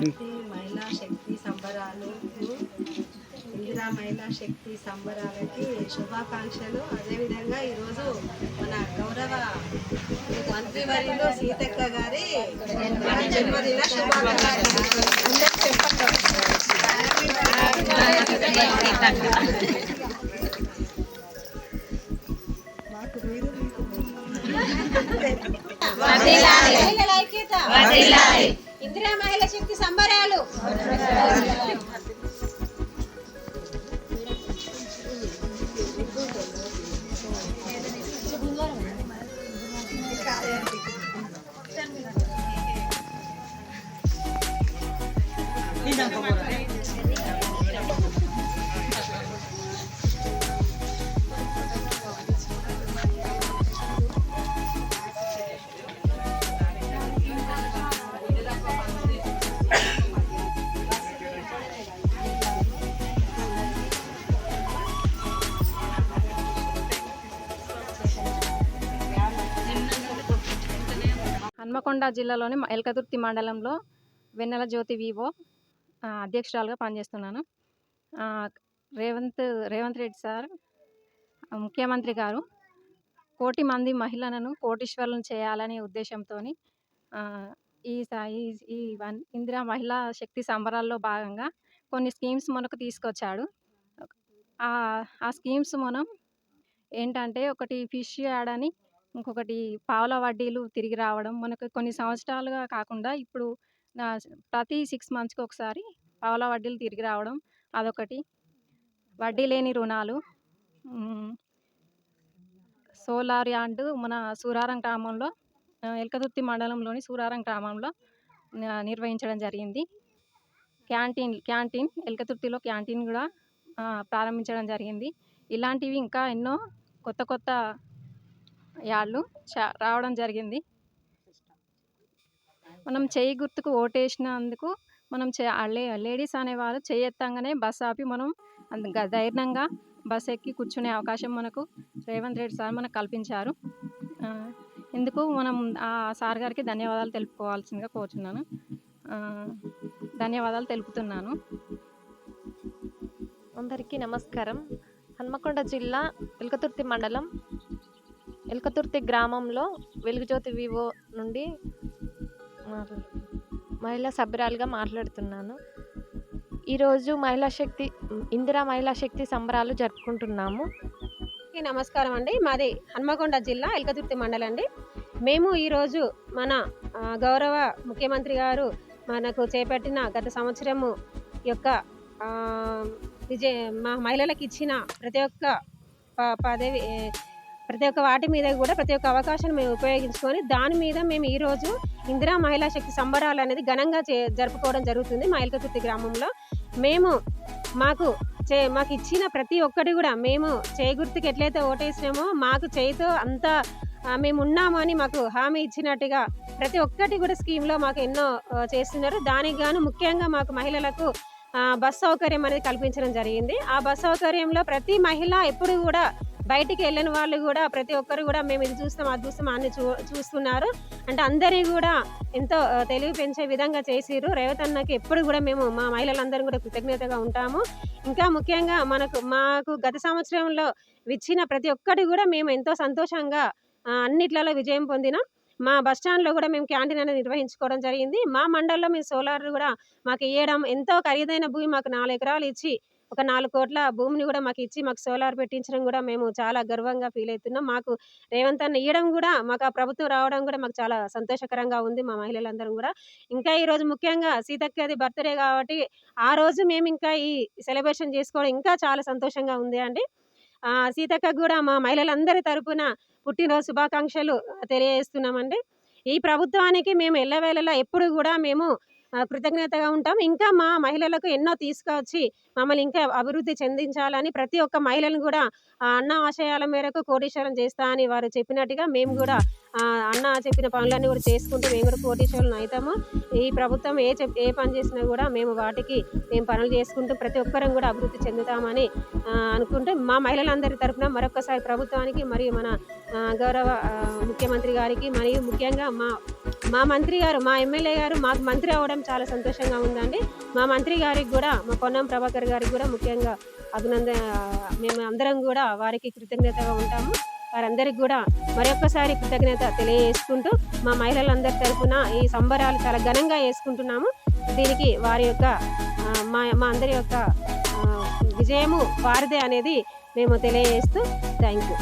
మహిళా శక్తి సంబరాలు ఇందిరా మహిళా శక్తి సంబరాలకి శుభాకాంక్షలు. అదేవిధంగా ఈరోజు మన గౌరవ మంత్రివర్యులు సీతక్క గారి జన్మదిన శుభాకాంక్షలు. అందరికీ చెప్పండి. ఇందిరా మహిళ శక్తి సంబరాలు. హన్మకొండ జిల్లాలోని ఎల్కతుర్తి మండలంలో వెన్నెల జ్యోతి వివో అధ్యక్షురాలుగా పనిచేస్తున్నాను. రేవంత్ రేవంత్ రెడ్డి సార్ ముఖ్యమంత్రి గారు కోటి మంది మహిళలను కోటీశ్వరులను చేయాలనే ఉద్దేశంతో ఈ స- ఈ- ఈ వన్- ఇందిరా మహిళా శక్తి సంబరాల్లో భాగంగా కొన్ని స్కీమ్స్ మనకు తీసుకొచ్చాడు. ఆ ఆ స్కీమ్స్ మనం ఏంటంటే ఒకటి ఫిష్ యాడ్ అని ఇంకొకటి పావుల వడ్డీలు తిరిగి రావడం. మనకు కొన్ని సంవత్సరాలుగా కాకుండా ఇప్పుడు నా ప్రతి సిక్స్ మంత్స్కి ఒకసారి పావుల వడ్డీలు తిరిగి రావడం అదొకటి. వడ్డీ లేని రుణాలు. సోలార్ యాండ్ మన సూరారం గ్రామంలో ఆ, ఎల్కతుర్తి మండలంలోని సూరారం గ్రామంలో నిర్వహించడం జరిగింది. క్యాంటీన్ క్యాంటీన్ ఎల్కతుర్తిలో క్యాంటీన్ కూడా ప్రారంభించడం జరిగింది. ఇలాంటివి ఇంకా ఎన్నో కొత్త కొత్త యాళ్ళు చా- రావడం జరిగింది. మనం చేయి గుర్తుకు ఓటేసినందుకు మనం చే లేడీస్ అనేవారు చేయి ఎత్తంగానే బస్ ఆపి మనం ధైర్యంగా బస్ ఎక్కి కూర్చునే అవకాశం మనకు రేవంత్ రెడ్డి సార్ మనకు కల్పించారు. ఇందుకు మనం ఆ సార్ గారికి ధన్యవాదాలు తెలుపుకోవాల్సిందిగా కోరుచున్నాను. ధన్యవాదాలు తెలుపుతున్నాను. అందరికీ నమస్కారం. హన్మకొండ జిల్లా ఎల్కతుర్తి మండలం ఎల్కతుర్తి గ్రామంలో వెలుగుజ్యోతి వివో నుండి మాట్లా- మహిళా సభ్యురాలుగా మాట్లాడుతున్నాను. ఈరోజు మహిళా శక్తి ఇందిరా మహిళా శక్తి సంబరాలు జరుపుకుంటున్నాము. నమస్కారం అండి. మాది హన్మకొండ జిల్లా ఎల్కతుర్తి మండలం అండి. మేము ఈరోజు మన గౌరవ ముఖ్యమంత్రి గారు మనకు చేపట్టిన గత సంవత్సరము యొక్క విజయ మా మహిళలకు ఇచ్చిన ప్రతి ఒక్క ప- పదవి ప్రతి ఒక్క వాటి మీద కూడా ప్రతి ఒక్క అవకాశాన్ని మేము ఉపయోగించుకొని దాని మీద మేము ఈరోజు ఇందిరా మహిళా శక్తి సంబరాలు అనేది ఘనంగా చే జరుపుకోవడం జరుగుతుంది మా గ్రామంలో. మేము మాకు చే మాకు ఇచ్చిన ప్రతి ఒక్కటి కూడా మేము చేయి ఎట్లయితే ఓటేసినామో మాకు చేయితో అంత మేము ఉన్నాము అని మాకు హామీ ఇచ్చినట్టుగా ప్రతి ఒక్కటి కూడా స్కీమ్లో మాకు ఎన్నో చేస్తున్నారు. దానికి గాను ముఖ్యంగా మాకు మహిళలకు బస్ సౌకర్యం అనేది కల్పించడం జరిగింది. ఆ బస్ సౌకర్యంలో ప్రతి మహిళ ఎప్పుడు కూడా బయటికి వెళ్ళిన వాళ్ళు కూడా ప్రతి ఒక్కరు కూడా మేము ఇది చూస్తాం అది చూస్తాం అన్ని చూ చూస్తున్నారు. అంటే అందరినీ కూడా ఎంతో తెలివి పెంచే విధంగా చేసిరు రేవత్ అన్నకి ఎప్పుడు కూడా మేము మా మహిళలందరం కూడా కృతజ్ఞతగా ఉంటాము. ఇంకా ముఖ్యంగా మనకు మాకు గత సంవత్సరంలో ఇచ్చిన ప్రతి ఒక్కటి కూడా మేము ఎంతో సంతోషంగా అన్నిట్లలో విజయం పొందినాం. మా బస్ స్టాండ్లో కూడా మేము క్యాంటీన్ అనేది నిర్వహించుకోవడం జరిగింది. మా మండలంలో మేము సోలార్ కూడా మాకు ఇవ్వడం ఎంతో ఖరీదైన భూమి మాకు నాలుగు ఎకరాలు ఇచ్చి ఒక నాలుగు కోట్ల భూమిని కూడా మాకు ఇచ్చి మాకు సోలార్ పెట్టించడం కూడా మేము చాలా గర్వంగా ఫీల్ అవుతున్నాం. మాకు రేవంత్ అన్న ఇవ్వడం కూడా మాకు ఆ ప్రభుత్వం రావడం కూడా మాకు చాలా సంతోషకరంగా ఉంది మా మహిళలందరం కూడా. ఇంకా ఈరోజు ముఖ్యంగా సీతక్కది బర్త్డే కాబట్టి ఆ రోజు మేము ఇంకా ఈ సెలబ్రేషన్ చేసుకోవడం ఇంకా చాలా సంతోషంగా ఉంది అండి. సీతక్క సీతక్కకు కూడా మా మహిళలందరి తరపున పుట్టినరోజు శుభాకాంక్షలు తెలియజేస్తున్నామండి. ఈ ప్రభుత్వానికి మేము ఎల్లవేళలా ఎప్పుడు కూడా మేము కృతజ్ఞతగా ఉంటాం. ఇంకా మా మహిళలకు ఎన్నో తీసుకొచ్చి మమ్మల్ని ఇంకా అభివృద్ధి చెందించాలని ప్రతి ఒక్క మహిళను కూడా అన్న ఆశయాల మేరకు కోటీశ్వరం చేస్తా అని వారు చెప్పినట్టుగా మేము కూడా అన్న చెప్పిన పనులన్నీ కూడా చేసుకుంటూ మేము కూడా కోటీశ్వరులను అవుతాము. ఈ ప్రభుత్వం ఏ చెప్ ఏ పని చేసినా కూడా మేము వాటికి మేము పనులు చేసుకుంటూ ప్రతి ఒక్కరం కూడా అభివృద్ధి చెందుతామని అనుకుంటూ మా మహిళలందరి తరఫున మరొకసారి ప్రభుత్వానికి మరియు మన గౌరవ ముఖ్యమంత్రి గారికి మరియు ముఖ్యంగా మా మా మంత్రి గారు మా ఎమ్మెల్యే గారు మాకు మంత్రి అవ్వడం చాలా సంతోషంగా ఉందండి. మా మంత్రి గారికి కూడా మా పొన్నం ప్రభాకర్ గారికి కూడా ముఖ్యంగా అభినందన మేము అందరం కూడా వారికి కృతజ్ఞతగా ఉంటాము. వారందరికి కూడా మరొకసారి కృతజ్ఞత తెలియజేసుకుంటూ మా మహిళలందరి తరఫున ఈ సంబరాలు చాలా ఘనంగా వేసుకుంటున్నాము. దీనికి వారి యొక్క మా మా అందరి యొక్క విజయము వారిదే అనేది మేము తెలియజేస్తూ థ్యాంక్ యూ